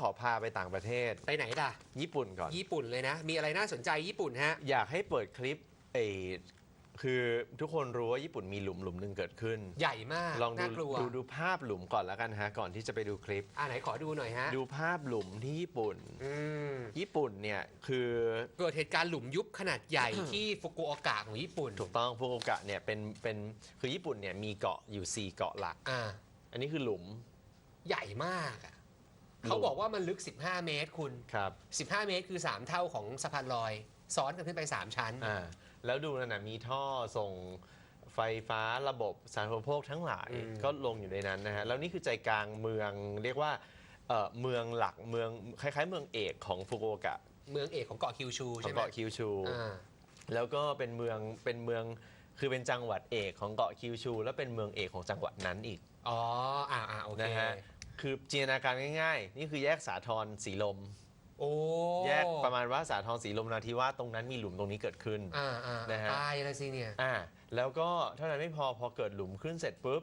ขอพาไปต่างประเทศ ไปไหนล่ะ ญี่ปุ่นก่อน ญี่ปุ่นเลยนะ มีอะไรน่าสนใจญี่ปุ่นฮะ อยากให้เปิดคลิปเออคือทุกคนรู้ว่าญี่ปุ่นมีหลุมหลุมหนึ่งเกิดขึ้น ใหญ่มากลองดูน่ากลัวดูดูภาพหลุมก่อนแล้วกันฮะ ก่อนที่จะไปดูคลิป อ่าไหนขอดูหน่อยฮะ ดูภาพหลุมที่ญี่ปุ่นอืมญี่ปุ่นเนี่ยคือเกิดเหตุการณ์หลุมยุบขนาดใหญ่ที่ฟุกุโอกะของญี่ปุ่น ถูกต้องฟุกุโอกะเนี่ยเป็นเป็นคือญี่ปุ่นเนี่ยมีเกาะอยู่ 4 เกาะหลัก อ่า อันนี้คือหลุมใหญ่มากอะหลุม เขาบอกว่ามันลึก 15 เมตรคุณครับ 15 เมตรคือ 3 เท่าของสะพานลอย ซ้อนกันขึ้นไป 3 ชั้น อ่าแล้วดูนั่นนะมีท่อส่งไฟฟ้าระบบสาธารณูปโภคทั้งหลายอืม ก็ลงอยู่ในนั้นนะฮะ แล้วนี่คือใจกลางเมืองเรียกว่าเอ่อเมืองหลักเมืองคล้ายๆ เมืองเอกของฟุกุโอกะเมืองเอกของเกาะคิวชูของใช่ไหมเกาะคิวชู อ่า แล้วก็เป็นเมืองเป็นเมืองคือเป็นจังหวัดเอกของเกาะคิวชู แล้วเป็นเมืองเอกของจังหวัดนั้นอีกอ๋อ อ่าอ่าโอเค นะฮะ คือจินตนาการง่ายๆ นี่คือแยกสาทรสีลม โอ้แยกประมาณว่าสาทรสีลมนาทีว่าสตรงนั้นมีหลุมตรงนี้เกิดขึ้น อ่าอ่านะฮะ ตายแล้วสิเนี่ย อ่าแล้วก็เท่านั้นไม่พอพอเกิดหลุมขึ้นเสร็จปุ๊บ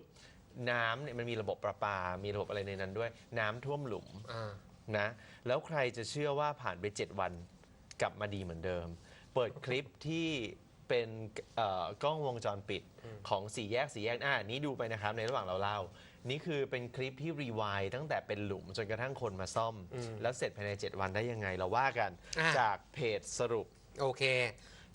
น้ำเนี่ยมันมีระบบประปา มีระบบอะไรในนั้นด้วย น้ำท่วมหลุมอ่า นะ แล้วใครจะเชื่อว่าผ่านไป 7 วันกลับมาดีเหมือนเดิม เปิดคลิปที่เป็นเอ่อกล้องวงจรปิดของสี่แยกสี่แยกอ่านี้ดูไปนะครับในระหว่างเราเล่า นี่คือเป็นคลิปที่รีวายตั้งแต่เป็นหลุมจนกระทั่งคนมาซ่อมอืมแล้วเสร็จภายใน 7 วันได้ยังไงเราว่ากัน อะ จากเพจสรุป โอเค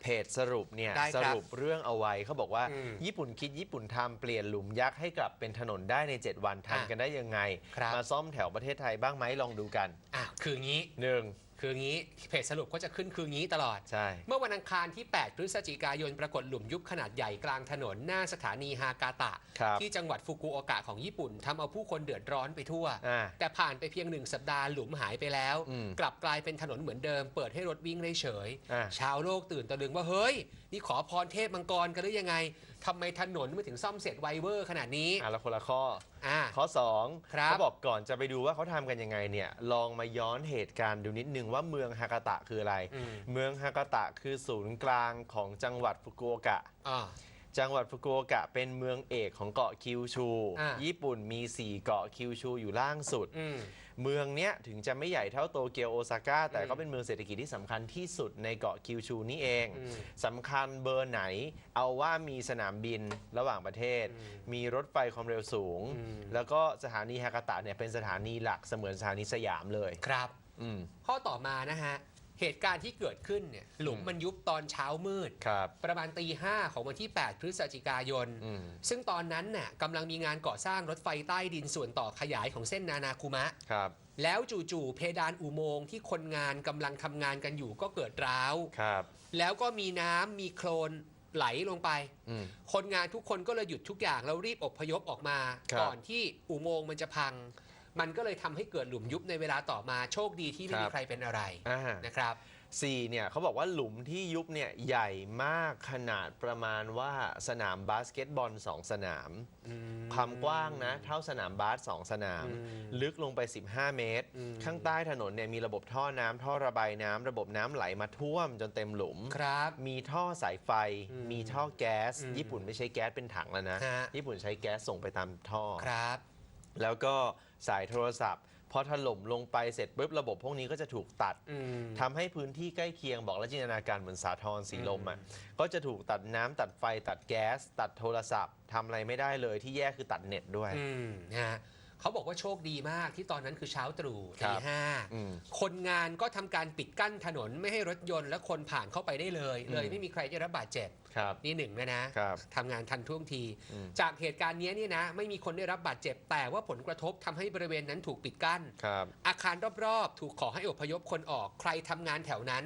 เพจสรุปเนี่ยได้สครับรุปเรื่องเอาไว้เขาบอกว่าอืมญี่ปุ่นคิดญี่ปุ่นทำเปลี่ยนหลุมยักษ์ให้กลับเป็นถนนได้ใน 7 วันทันอะกันได้ยังไง ครับ มาซ่อมแถวประเทศไทยบ้างไหมลองดูกัน อะคืองี้หนึ่ง คืองี้เพจสรุปก็จะขึ้นคืองี้ตลอด ใช่ เมื่อวันอังคารที่ 8 พฤศจิกายนปรากฏหลุมยุบขนาดใหญ่กลางถนน หน้าสถานีฮากาตะ ครับที่จังหวัดฟุกุโอกะของญี่ปุ่นทำเอาผู้คนเดือดร้อนไปทั่ว อ่าแต่ผ่านไปเพียงหนึ่งสัปดาห์หลุมหายไปแล้ว อืมกลับกลายเป็นถนนเหมือนเดิม เปิดให้รถวิ่งได้เฉย อ่า ชาวโลกตื่นตะลึงว่าเฮ้ย นี่ขอพรเทพมังกรกันหรือยังไงทำไมถนนมันถึงซ่อมเสร็จไวเวอร์ขนาดนี้อะแล้วคนละข้อ อ่า ข้อ2ครับ เขาบอกก่อนจะไปดูว่าเขาทำกันยังไงเนี่ย ลองมาย้อนเหตุการณ์ดูนิดนึงว่าเมืองฮากาตะคืออะไรอืมเมืองฮากาตะคือศูนย์กลางของจังหวัดฟุกุโอกะอ่าจังหวัดฟุกุโอกะเป็นเมืองเอกของเกาะคิวชูอะญี่ปุ่นมี 4 เกาะคิวชูอยู่ล่างสุดอืมเมืองเนี้ยถึงจะไม่ใหญ่เท่าโตเกียวโอซาก้าแต่อืมก็เป็นเมืองเศรษฐกิจที่สำคัญที่สุดในเกาะคิวชูนี่เองอืมสำคัญเบอร์ไหน เอาว่ามีสนามบินระหว่างประเทศอืมมีรถไฟความเร็วสูงอืมแล้วก็สถานีฮากาตะเนี่ยเป็นสถานีหลักเสมือนสถานีสยามเลยครับ อืมข้อต่อมานะฮะ เหตุการณ์ที่เกิดขึ้นเนี่ยหลุมอืมมันยุบตอนเช้ามืด ครับ ประมาณตีห้าของวันที่ 8 พฤศจิกายน อืม ซึ่งตอนนั้นน่ะกำลังมีงานก่อสร้างรถไฟใต้ดินส่วนต่อขยายของเส้นนานาคุมะ ครับ แล้วจู่ๆเพดานอุโมงค์ที่คนงานกำลังทำงานกันอยู่ก็เกิดร้าว ครับ แล้วก็มีน้ำมีโคลนไหลลงไป อืม คนงานทุกคนก็เลยหยุดทุกอย่างแล้วรีบอพยพออกมา ครับ ก่อนที่อุโมงค์มันจะพัง มันก็เลยทำให้เกิดหลุมยุบในเวลาต่อมาโชคดีที่ไม่มีใครเป็นอะไรอ่านะครับสี่เนี่ยเขาบอกว่าหลุมที่ยุบเนี่ยใหญ่มากขนาดประมาณว่าสนามบาสเกตบอลสองสนาม ความกว้างนะ เท่าสนามบาสสองสนามอืมลึกลงไป 15 เมตรอืมข้างใต้ถนนเนี่ยมีระบบท่อน้ำท่อระบายน้ำระบบน้ำไหลมาท่วมจนเต็มหลุมครับ มีท่อสายไฟอืมมีท่อแก๊สอืมญี่ปุ่นไม่ใช้แก๊สเป็นถังแล้วนะฮะญี่ปุ่นใช้แก๊สส่งไปตามท่อครับ แล้วก็สายโทรศัพท์พอถล่มลงไปเสร็จปุ๊บระบบพวกนี้ก็จะถูกตัดอืม ทำให้พื้นที่ใกล้เคียงบอกแล้วจินตนาการเหมือนสาทรสีลมอะก็จะถูกตัดน้ำตัดไฟตัดแก๊ส ตัดโทรศัพท์ทำอะไรไม่ได้เลยที่แย่คือตัดเน็ตด้วย อืมนะฮะ เขาบอกว่าโชคดีมากที่ตอนนั้นคือเช้าตรู่ครัตีบห้าอืมคนงานก็ทำการปิดกั้นถนนไม่ให้รถยนต์และคนผ่านเข้าไปได้เลย เลยอืมไม่มีใครได้รับบาดเจ็บครับนี่หนึ่งนะนะครับทำงานทันท่วงทีอืมจากเหตุการณ์นี้เนี่ยนะไม่มีคนได้รับบาดเจ็บ แต่ว่าผลกระทบทำให้บริเวณนั้นถูกปิดกั้นครับอาคารรอบๆ ถูกขอให้อพยพคนออกใครทำงานแถวนั้น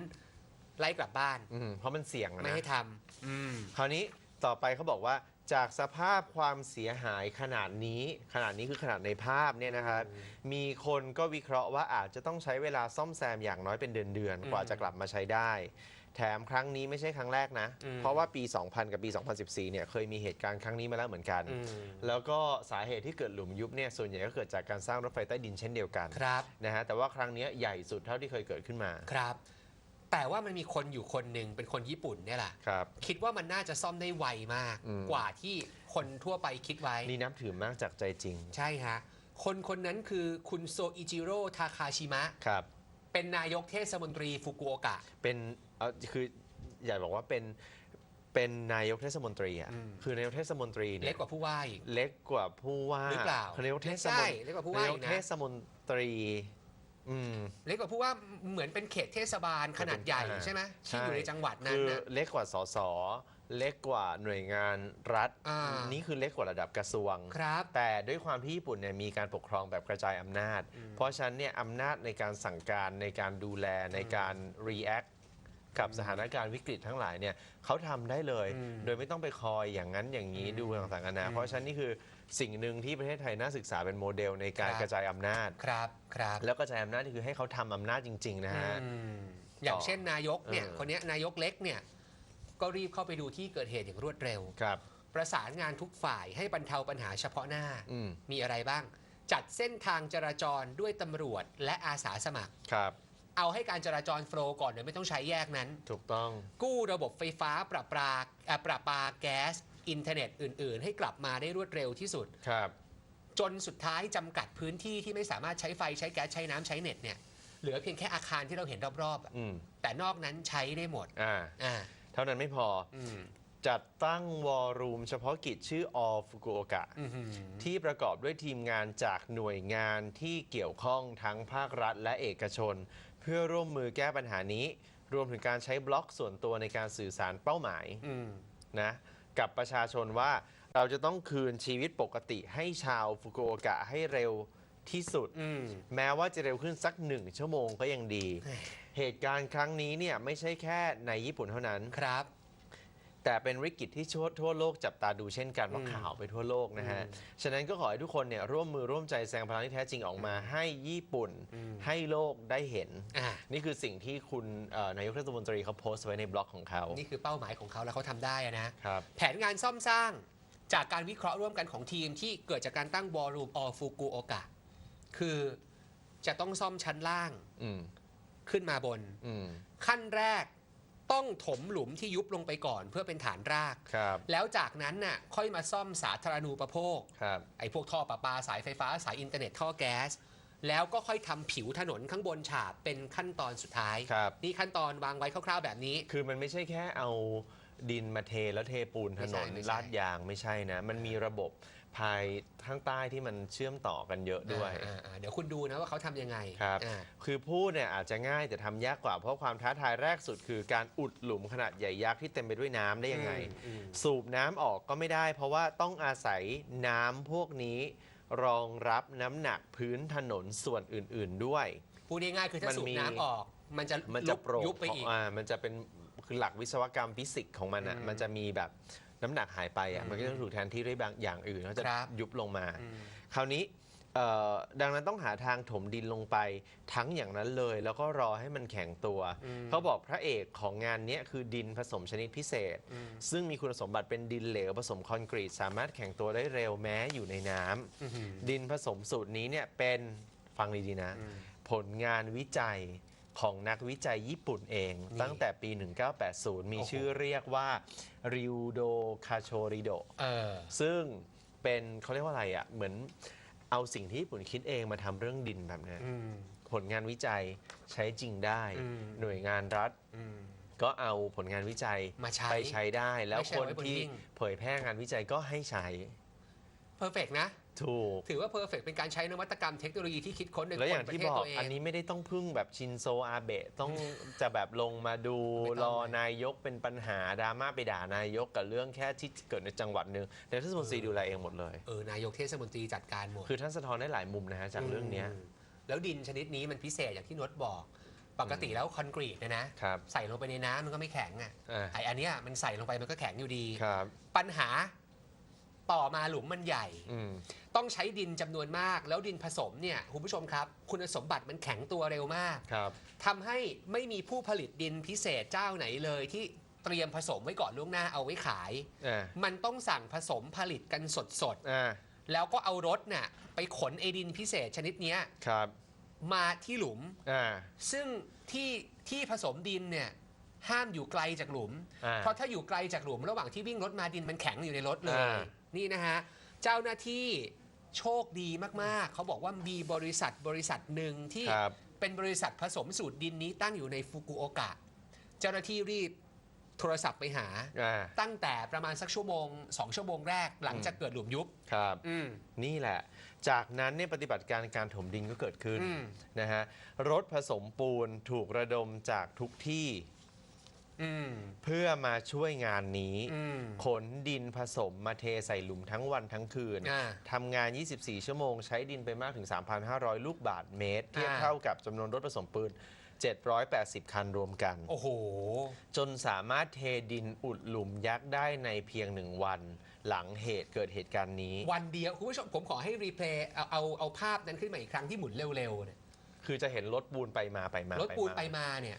ไล่กลับบ้านอืมเพราะมันเสี่ยงอะไม่นะให้ทำอืมคราวนี้ต่อไปเขาบอกว่า จากสภาพความเสียหายขนาดนี้ ขนาดนี้คือขนาดในภาพเนี่ยนะครับ มีคนก็วิเคราะห์ว่าอาจจะต้องใช้เวลาซ่อมแซมอย่างน้อยเป็นเดือนอืมๆกว่าจะกลับมาใช้ได้ แถมครั้งนี้ไม่ใช่ครั้งแรกนะอืมเพราะว่าปี 2000 กับปี 2014 เนี่ยเคยมีเหตุการณ์ครั้งนี้มาแล้วเหมือนกันอืมแล้วก็สาเหตุที่เกิดหลุมยุบเนี่ยส่วนใหญ่ก็เกิดจากการสร้างรถไฟใต้ดินเช่นเดียวกันครับนะฮะแต่ว่าครั้งนี้ใหญ่สุดเท่าที่เคยเกิดขึ้นมาครับ แต่ว่ามันมีคนอยู่คนหนึ่งเป็นคนญี่ปุ่นเนี่ยแหละครับ คิดว่ามันน่าจะซ่อมได้ไวมาก อืม กว่าที่คนทั่วไปคิดไว้ นี่นับถือมากจากใจจริงใช่ฮะ คนคนนั้นคือคุณโซอิจิโร่ทาคาชิมะ ครับ เป็นนายกเทศมนตรีฟุกุโอกะ เป็นเอ่อคืออยากบอกว่าเป็นเป็นนายกเทศมนตรีอะอืม คือนายกเทศมนตรีเนี่ยเล็กกว่าผู้ว่าอีก เล็กกว่าผู้ว่าหรือเปล่าคือนายกเทศมใช่นเล็กกว่าผู้ว่าอีกนะนายกเทศมนตรี อืม เล็กกว่าผู้ว่าเหมือนเป็นเขตเทศบาลขนาดใหญ่อ่าใช่ไหมใช่ที่อยู่ในจังหวัดนั้คืนอนะ เล็กกว่าสสเล็กกว่าหน่วยงานรัฐ อ่านี่นี่คือเล็กกว่าระดับกระทรวง ครับแต่ด้วยความที่ญี่ปุ่นเนี่ยมีการปกครองแบบกระจายอำนาจ เพราะฉะนั้นเนี่ยอำนาจในการสั่งการในการดูแลในการ react กับสถานการณ์วิกฤตทั้งหลายเนี่ยเขาทำได้เลย อืม โดยไม่ต้องไปคอยอย่างนั้นอย่างนี้ดูต่างๆนานาอืมเพราะฉะนั้นนี่คือสิ่งหนึ่งที่ประเทศไทยน่าศึกษาเป็นโมเดลในการครับ กระจายอำนาจ ครับครับ แล้วกระจายอำนาจนี่คือให้เขาทำอำนาจจริง ๆ นะฮะ อืมอย่างเช่นนายกเนี่ยเออ คนเนี้ยนายกเล็กเนี่ยก็รีบเข้าไปดูที่เกิดเหตุอย่างรวดเร็ว ครับ ประสานงานทุกฝ่ายให้บรรเทาปัญหาเฉพาะหน้า อืมมีอะไรบ้าง จัดเส้นทางจราจรด้วยตำรวจและอาสาสมัคร ครับ เอาให้การจราจรโฟลว์ก่อนโดยไม่ต้องใช้แยกนั้น ถูกต้อง กู้ระบบไฟฟ้าประปาอะประปาแก๊ส อินเทอร์เน็ตอื่น ๆ ให้กลับมาได้รวดเร็วที่สุด ครับ จนสุดท้ายจำกัดพื้นที่ที่ไม่สามารถใช้ไฟใช้แก๊สใช้น้ำใช้เน็ตเนี่ยเหลือเพียงแค่อาคารที่เราเห็นรอบๆอะอืมแต่นอกนั้นใช้ได้หมดอ่า อ่าเท่านั้นไม่พอ อืมจัดตั้งวอรูมเฉพาะกิจชื่อ All Fukuoka อื้อหือที่ประกอบด้วยทีมงานจากหน่วยงานที่เกี่ยวข้องทั้งภาครัฐและเอกชน เพื่อร่วมมือแก้ปัญหานี้ รวมถึงการใช้บล็อกส่วนตัวในการสื่อสารเป้าหมายอืมนะกับประชาชนว่าเราจะต้องคืนชีวิตปกติให้ชาวฟุกุโอกะให้เร็วที่สุดอืมแม้ว่าจะเร็วขึ้นสักหนึ่งชั่วโมงก็ยังดี เหตุการณ์ครั้งนี้เนี่ยไม่ใช่แค่ในญี่ปุ่นเท่านั้นครับ แต่เป็นวิกฤตที่ทั่วทั่วโลกจับตาดูเช่นกันเพราะอืมข่าวไปทั่วโลกนะฮะอืมฉะนั้นก็ขอให้ทุกคนเนี่ยร่วมมือร่วมใจแสดงพลังที่แท้จริงออกมาให้ญี่ปุ่นอืมให้โลกได้เห็นอ่านี่คือสิ่งที่คุณเอ่อนายกเทศมนตรีเขาโพสต์ไว้ในบล็อกของเขา นี่คือเป้าหมายของเขาแล้วเขาทำได้อะนะครับแผนงานซ่อมสร้างจากการวิเคราะห์ร่วมกันของทีมที่เกิดจากการตั้งวอลลุ่มออฟูกุโอกะคือจะต้องซ่อมชั้นล่างอืมขึ้นมาบนอืมขั้นแรก ต้องถมหลุมที่ยุบลงไปก่อนเพื่อเป็นฐานราก ครับ แล้วจากนั้นน่ะค่อยมาซ่อมสาธารณูปโภค ครับ ไอ้พวกท่อประปาสายไฟฟ้าสายอินเทอร์เน็ตท่อแก๊ส แล้วก็ค่อยทำผิวถนนข้างบนฉาบเป็นขั้นตอนสุดท้าย ครับ นี่ขั้นตอนวางไว้คร่าวๆแบบนี้ คือมันไม่ใช่แค่เอาดินมาเทแล้วเทปูนถนนไม่ใช่ไม่ใช่ ลาดยางไม่ใช่นะ มันมีระบบ ภายข้างใต้ที่มันเชื่อมต่อกันเยอะด้วย อ่าอ่าเดี๋ยวคุณดูนะว่าเขาทำยังไงครับ อ่า คือพูดเนี่ยอาจจะง่ายแต่ทำยากกว่าเพราะความท้าทายแรกสุดคือการอุดหลุมขนาดใหญ่ยักษ์ที่เต็มไปด้วยน้ำได้ยังไง อืมสูบน้ำออกก็ไม่ได้ เพราะว่าต้องอาศัยน้ำพวกนี้ รองรับน้ำหนักพื้นถนนส่วนอื่น ๆด้วย พูดง่ายๆคือถ้ามันสูบมี น้ำออก มันจะมันจะโปร่งยุบไปอีก อ่ามันจะเป็นคือหลักวิศวกรรมฟิสิกส์ของมันอะอืม มันจะมีแบบ น้ำหนักหายไปอะอืมมันก็จะถูกแทนที่ด้วยบางอย่างอื่นแล้วจะครับ ยุบลงมาอืมคราวนี้เอ่อดังนั้นต้องหาทางถมดินลงไปทั้งอย่างนั้นเลย แล้วก็รอให้มันแข็งตัวอืมเขาบอกพระเอกของงานเนี้ยคือดินผสมชนิดพิเศษอืมซึ่งมีคุณสมบัติเป็นดินเหลวผสมคอนกรีต สามารถแข็งตัวได้เร็วแม้อยู่ในน้ำอื้อหือดินผสมสูตรนี้เนี่ยเป็นฟังดีๆนะอืมผลงานวิจัย ของนักวิจัยญี่ปุ่นเองนี่ตั้งแต่ปี 1980 มีโอ้โหชื่อเรียกว่าริวโดคาโชริโดเออซึ่งเป็นเขาเรียกว่าอะไรอะ่ะ เหมือนเอาสิ่งที่ญี่ปุ่นคิดเองมาทำเรื่องดินแบบเนี้ยอืมผลงานวิจัยใช้จริงได้อืมหน่วยงานรัฐอืมก็เอาผลงานวิจัยมาใช้ไปใช้ได้ แล้วไม่ใช่คนไว้บนที่หิ้งเผยแพร่งานวิจัยก็ให้ใช้เพอร์เฟกนะ ถูก ถือว่าเพอร์เฟกเป็นการใช้นวัตกรรมเทคโนโลยีที่คิดค้นโดยแล้วอย่างคนประที่เทศบอกตัวเอง อันนี้ไม่ได้ต้องพึ่งแบบชินโซอาเบะต้อง จะแบบลงมาดูไม่รต้องอเลยนายกเป็นปัญหาดราม่าไปด่านายกกับเรื่องแค่ที่เกิดในจังหวัดหนึ่งแต่ท่านสมนตรีดูแลเองหมดเลย เออนายกเทศมนตรีจัดการหมด คือท่านสะท้อนได้หลายมุมนะฮะจากเรื่องเนี้ย มแล้วดินชนิดนี้มันพิเศษอย่างที่นดบอก ปกติแล้วคอนกรีตเนยนะครับ ใส่ลงไปในน้ำมันก็ไม่แข็งอะอ่าไออันเนี้ยมันใส่ลงไปมันก็แข็งอยู่ดี ครับ ปัญหา ต่อมาหลุมมันใหญ่ อืม ต้องใช้ดินจำนวนมาก แล้วดินผสมเนี่ยคุณผู้ชมครับ คุณสมบัติมันแข็งตัวเร็วมากครับ ทำให้ไม่มีผู้ผลิตดินพิเศษเจ้าไหนเลยที่เตรียมผสมไว้ก่อนล่วงหน้าเอาไว้ขาย อ่า มันต้องสั่งผสมผลิตกันสดอ่า ๆ แล้วก็เอารถน่ะไปขนไอดินพิเศษชนิดเนี้ยครับ มาที่หลุม อ่า ซึ่งที่ที่ผสมดินเนี่ยห้ามอยู่ไกลจากหลุม อ่าเพราะถ้าอยู่ไกลจากหลุมระหว่างที่วิ่งรถมาดินมันแข็งอยู่ในรถเลย อ่า นี่นะฮะ เจ้าหน้าที่โชคดีมาก ๆ เขาบอกว่ามีบริษัทบริษัทหนึ่งที่ครับ เป็นบริษัทผสมสูตรดินนี้ตั้งอยู่ในฟุกุโอกะ เจ้าหน้าที่รีบโทรศัพท์ไปหา อ่า ตั้งแต่ประมาณสักชั่วโมงสองชั่วโมงแรกหลังจากเกิดหลุมยุบ ครับ อืม นี่แหละ จากนั้นเนี่ยปฏิบัติการการถมดินก็เกิดขึ้นอืม นะฮะ รถผสมปูนถูกระดมจากทุกที่ อืม เพื่อมาช่วยงานนี้ อืม ขนดินผสมมาเทใส่หลุมทั้งวันทั้งคืนอ่าทำงาน 24 ชั่วโมง ใช้ดินไปมากถึง 3,500 ลูกบาทเมตร เทียบอ่า เท่ากับจำนวนรถผสมปูน780 คันรวมกัน โอ้โห จนสามารถเทดินอุดหลุมยักษ์ได้ในเพียงหนึ่งวัน หลังเหตุเกิดเหตุการณ์นี้ วันเดียว คุณผู้ชมผมขอให้รีเพลย์เอาเอาเอาภาพนั้นขึ้นมาอีกครั้งที่หมุนเร็วๆเนี่ยคือจะเห็นรถปูนไปมาไปมารถปูนไปมาเนี่ย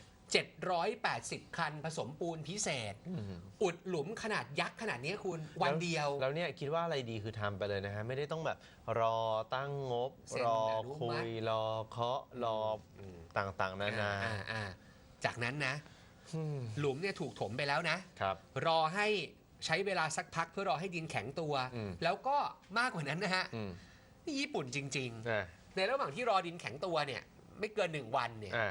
780 คันผสมปูนพิเศษอืมอุดหลุมขนาดยักษ์ขนาดนี้คุณวันเดียว แล้วเนี่ยคิดว่าอะไรดีคือทำไปเลยนะฮะ ไม่ได้ต้องแบบรอตั้งงบเซ็นรออนุมัติคุย รอเคาะรออต่างๆ นานาอ่าอ่าจากนั้นนะอืมหลุมเนี่ยถูกถมไปแล้วนะครับ รอให้ใช้เวลาสักพักเพื่อรอให้ดินแข็งตัวอืมแล้วก็มากกว่านั้นนะฮะอืมนี่ญี่ปุ่นจริงอ่าๆในระหว่างที่รอดินแข็งตัวเนี่ย ไม่เกินหนึ่งวันเนี่ยอ่า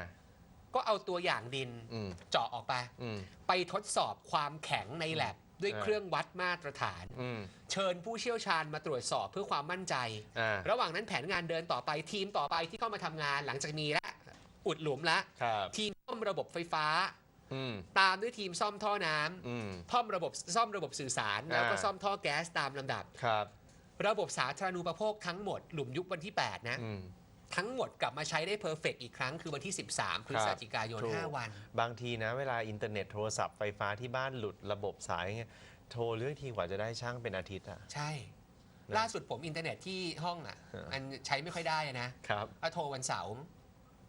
ก็เอาตัวอย่างดินอืมเจาะออกไป อืม ไปทดสอบความแข็งในแลบด้วยอ่าเครื่องวัดมาตรฐาน อืม เชิญผู้เชี่ยวชาญมาตรวจสอบเพื่อความมั่นใจ อ่า ระหว่างนั้นแผนงานเดินต่อไปทีมต่อไปที่เข้ามาทำงานหลังจากนี้ละอุดหลุมละ ครับทีมซ่อมระบบไฟฟ้า อืมตามด้วยทีมซ่อมท่อน้ำอืม ท่อมระบบซ่อมระบบสื่อสาร แล้วก็อ่า ซ่อมท่อแก๊สตามลำดับ ครับระบบสาธารณูปโภคทั้งหมดหลุมยุบวันที่ 8 นะ อืม ทั้งหมดกลับมาใช้ได้เพอร์เฟกอีกครั้งคือวันที่ 13พฤศจิกายนถูก5วัน บางทีนะเวลาอินเทอร์เน็ตโทรศัพท์ไฟฟ้าที่บ้านหลุดระบบสายเงี้ยโทรเรื่องทีกว่าจะได้ช่างเป็นอาทิตย์อะ ใช่นะล่าสุดผมอินเทอร์เน็ตที่ห้องอะเออมันใช้ไม่ค่อยได้นะครับถ้าโทรวันเสาร์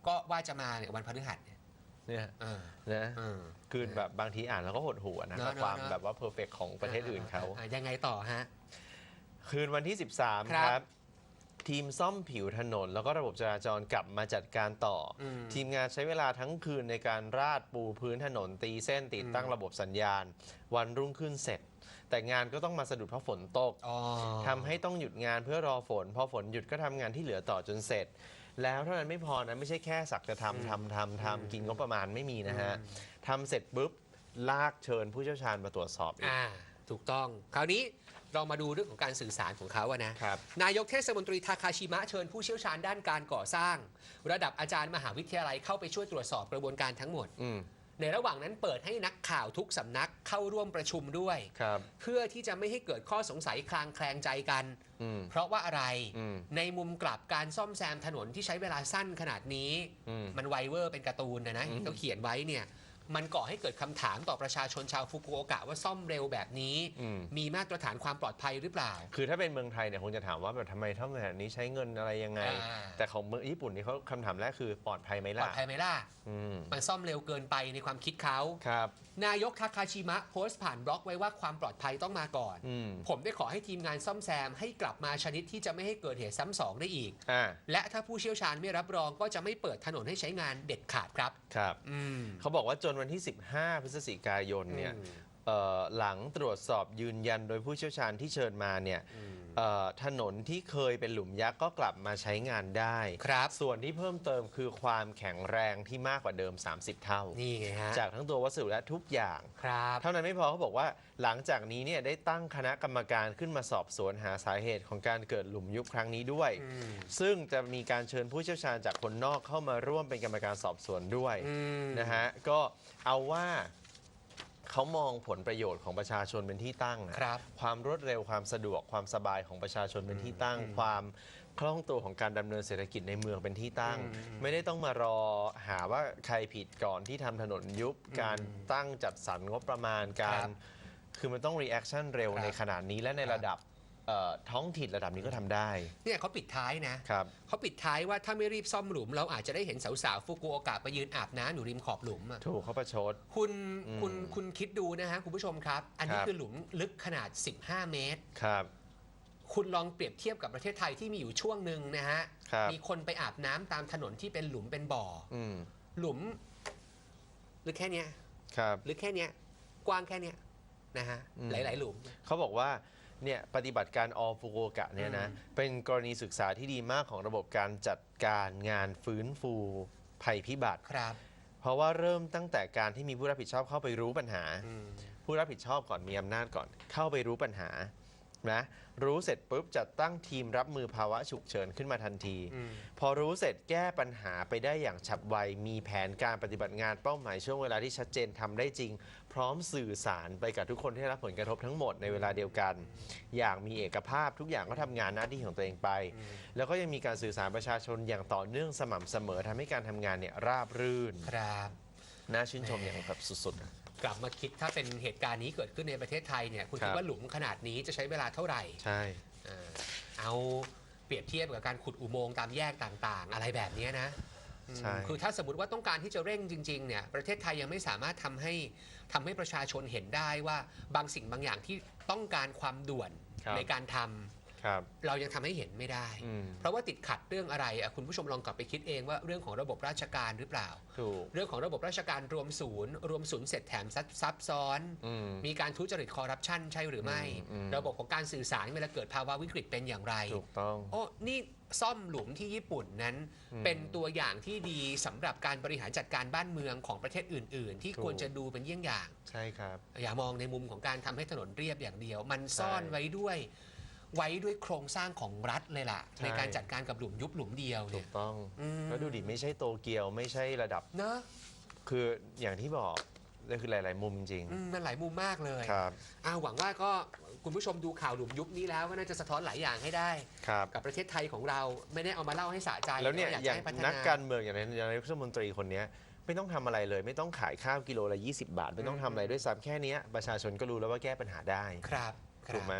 ก็ว่าจะมาเนี่ยวันพฤหัสเนี่ยเนี่ยเออนะเออคือแบบบางทีอ่านแล้วก็หดหัวนะเนอะกับความเนอะแบบว่าเพอร์เฟกของประเทศอื่นเขาอ่ยังไงต่อฮะ คืนวันที่ 13คครับรับ ทีมซ่อมผิวถนน แล้วก็ระบบจราจรกลับมาจัดการต่ออมทีมงานใช้เวลาทั้งคืนในการราดปูพื้นถนนตีเส้นติดตั้งอืมระบบสัญญาณ วันรุ่งขึ้นเสร็จ แต่งานก็ต้องมาสะดุดเพราะฝนตกอ๋อทำให้ต้องหยุดงานเพื่อรอฝน พอฝนหยุดก็ทำงานที่เหลือต่อจนเสร็จ แล้วเท่านั้นไม่พอนะไม่ใช่แค่สักจะทำทำทำทำกินงบประมาณไม่มีนะฮะทำเสร็จปุ๊บลากเชิญผู้เชี่ยวชาญมาตรวจสอบอีก อ่า ถูกต้อง คราวนี้ เรามาดูเรื่องของการสื่อสารของเขาอะนะครับ นายกเทศมนตรีทาคาชิมะเชิญผู้เชี่ยวชาญด้านการก่อสร้าง ระดับอาจารย์มหาวิทยาลัยเข้าไปช่วยตรวจสอบกระบวนการทั้งหมด อืมในระหว่างนั้นเปิดให้นักข่าวทุกสำนักเข้าร่วมประชุมด้วย ครับ เพื่อที่จะไม่ให้เกิดข้อสงสัยคลางแคลงใจกัน อืม เพราะว่าอะไร อืม ในมุมกลับการซ่อมแซมถนนที่ใช้เวลาสั้นขนาดนี้ อืมมันไวเวอร์เป็นการ์ตูนนะนะอืมเขาเขียนไว้เนี่ย มันก่อให้เกิดคำถามต่อประชาชนชาวฟุกุโอกะว่าซ่อมเร็วแบบนี้ อืม มีมาตรฐานความปลอดภัยหรือเปล่า คือถ้าเป็นเมืองไทยเนี่ยคงจะถามว่าแบบทำไมเท่าแบบนี้ใช้เงินอะไรยังไง อ่า แต่ของเมืองญี่ปุ่นนี่เขาคำถามแรกคือปลอดภัยไหมปลอล่ะดภัยไหมล่ะ อืมมันซ่อมเร็วเกินไปในความคิดเขา ครับ นายกทาคาชิมะโพสต์ผ่านบล็อกไว้ว่าความปลอดภัยต้องมาก่อน อืมผมได้ขอให้ทีมงานซ่อมแซมให้กลับมาชนิดที่จะไม่ให้เกิดเหตุซ้ำสองได้อีก อ่าและถ้าผู้เชี่ยวชาญไม่รับรองก็จะไม่เปิดถนนให้ใช้งานเด็ดขาดครับ ครับ อืม เขาบอกว่าจนวันที่ 15 พฤศจิกายนเนี่ยอืมเอ่อหลังตรวจสอบยืนยันโดยผู้เชี่ยวชาญที่เชิญมาเนี่ย อืมเอ่อ ถนนที่เคยเป็นหลุมยักษ์ก็กลับมาใช้งานได้ครับ ส่วนที่เพิ่มเติมคือความแข็งแรงที่มากกว่าเดิม 30 เท่า นี่ไงฮะ จากทั้งตัววัสดุและทุกอย่างครับ เท่านั้นไม่พอเขาบอกว่าหลังจากนี้เนี่ยได้ตั้งคณะกรรมการขึ้นมาสอบสวนหาสาเหตุของการเกิดหลุมยุบครั้งนี้ด้วยอืมซึ่งจะมีการเชิญผู้เชี่ยวชาญจากคนนอกเข้ามาร่วมเป็นกรรมการสอบสวนด้วยอืมนะฮะ ก็เอาว่า เขามองผลประโยชน์ของประชาชนเป็นที่ตั้งอะครับความรวดเร็วความสะดวกความสบายของประชาชนเป็นที่ตั้ง ความคล่องตัวของการดำเนินเศรษฐกิจในเมืองเป็นที่ตั้งอืมไม่ได้ต้องมารอหาว่าใครผิดก่อนที่ทำถนนยุบการตั้งจัดสรรงบประมาณกาครรับคือมันต้องรีแอคชั่นเร็วครับในขนาดนี้และในครับระดับเอ่อท้องถิ่นระดับนี้ก็ทำได้เนี่ยเขาปิดท้ายนะครับ เขาปิดท้ายว่าถ้าไม่รีบซ่อมหลุม เราอาจจะได้เห็นสาวๆฟุกุโอกะไปยืนอาบน้ำอยู่ริมขอบหลุมอะถูกเขาประชด คุณอืม คุณคุณคิดดูนะฮะคุณผู้ชมครับ อันนี้ครับคือหลุมลึกขนาด 15 เมตร ครับ คุณลองเปรียบเทียบกับประเทศไทยที่มีอยู่ช่วงหนึ่งนะฮะครับ มีคนไปอาบน้ำตามถนนที่เป็นหลุมเป็นบ่อ อืมหลุมลึกแค่เนี้ยครับ ลึกแค่เนี้ยกว้างแค่เนี้ยนะฮะอืม หลาย ๆ หลุม เขาบอกว่า เนี่ยปฏิบัติการออฟูโกกะเนี่ยนะอืมเป็นกรณีศึกษาที่ดีมากของระบบการจัดการงานฟื้นฟูภัยพิบัติครับ เพราะว่าเริ่มตั้งแต่การที่มีผู้รับผิดชอบเข้าไปรู้ปัญหาอืมผู้รับผิดชอบก่อนมีอำนาจก่อน เข้าไปรู้ปัญหา นะรู้เสร็จปุ๊บจัดตั้งทีมรับมือภาวะฉุกเฉินขึ้นมาทันทีอืมพอรู้เสร็จแก้ปัญหาไปได้อย่างฉับไว มีแผนการปฏิบัติงานเป้าหมายช่วงเวลาที่ชัดเจนทำได้จริง พร้อมสื่อสารไปกับทุกคนที่ได้รับผลกระทบทั้งหมดในเวลาเดียวกัน อย่างมีเอกภาพทุกอย่างก็ทำงานหน้าที่ของตัวเองไป แล้วก็ยังมีการสื่อสารประชาชนอย่างต่อเนื่องสม่ำเสมอทำให้การทำงานเนี่ยราบรื่นครับน่าชื่นชมอย่างแบบสุดๆอะ กลับมาคิดถ้าเป็นเหตุการณ์นี้เกิดขึ้นในประเทศไทยเนี่ยคุณครับคิดว่าหลุมขนาดนี้จะใช้เวลาเท่าไหร่ใช่เออเอาเปรียบเทียบกับการขุดอุโมงค์ตามแยกต่างๆ อะไรแบบเนี้ยนะใช่คือถ้าสมมติว่าต้องการที่จะเร่งจริงๆเนี่ยประเทศไทยยังไม่สามารถทำให้ทำให้ประชาชนเห็นได้ว่าบางสิ่งบางอย่างที่ต้องการความด่วนครับในการทำครับ เรายังทำให้เห็นไม่ได้อืมเพราะว่าติดขัดเรื่องอะไรอะคุณผู้ชมลองกลับไปคิดเองว่าเรื่องของระบบราชการหรือเปล่าถูกเรื่องของระบบราชการรวมศูนย์ รวมศูนย์เสร็จแถมซับซับซ้อนอืมมีการทุจริตคอร์รัปชันใช่หรือไม่อืมอืมระบบของการสื่อสารเวลาเกิดภาวะวิกฤตเป็นอย่างไรถูกต้องโอ้นี่ซ่อมหลุมที่ญี่ปุ่นนั้นอืมเป็นตัวอย่างที่ดีสำหรับการบริหารจัดการบ้านเมืองของประเทศอื่น ๆ ที่ถูกควรจะดูเป็นเยี่ยงอย่าง ใช่ครับ อย่ามองในมุมของการทำให้ถนนเรียบอย่างเดียว มันซ่อนใช่ไว้ด้วย ไว้ด้วยโครงสร้างของรัฐเลยล่ะ ใช่ ในการจัดการกับหลุมยุบหลุมเดียวถูเนี่ย กต้องอืม แล้วดูดิไม่ใช่โตเกียวไม่ใช่ระดับ เนอะคืออย่างที่บอกนั่นคือหลาย ๆ มุมจริงอืมมันหลายมุมมากเลยๆครับ อ่าหวังว่าก็คุณผู้ชมดูข่าวหลุมยุบนี้แล้วก็น่าจะสะท้อนหลายอย่างให้ได้ ครับ กับประเทศไทยของเราไม่ได้เอามาเล่าให้สะใจแล้วเนี่ยต่อย่างจะให้พัฒ นักการเมืองอย่างนายกรัฐมนตรีคนเนี้ยไม่ต้องทำอะไรเลย ไม่ต้องขายข้าวกิโลละ 20 บาท ไม่ต้องทำอะไรด้วยซ้ำแค่เนี้ยประชาชนก็รู้แล้วว่าแก้ปัญหาได้ ครับครับถูกไหม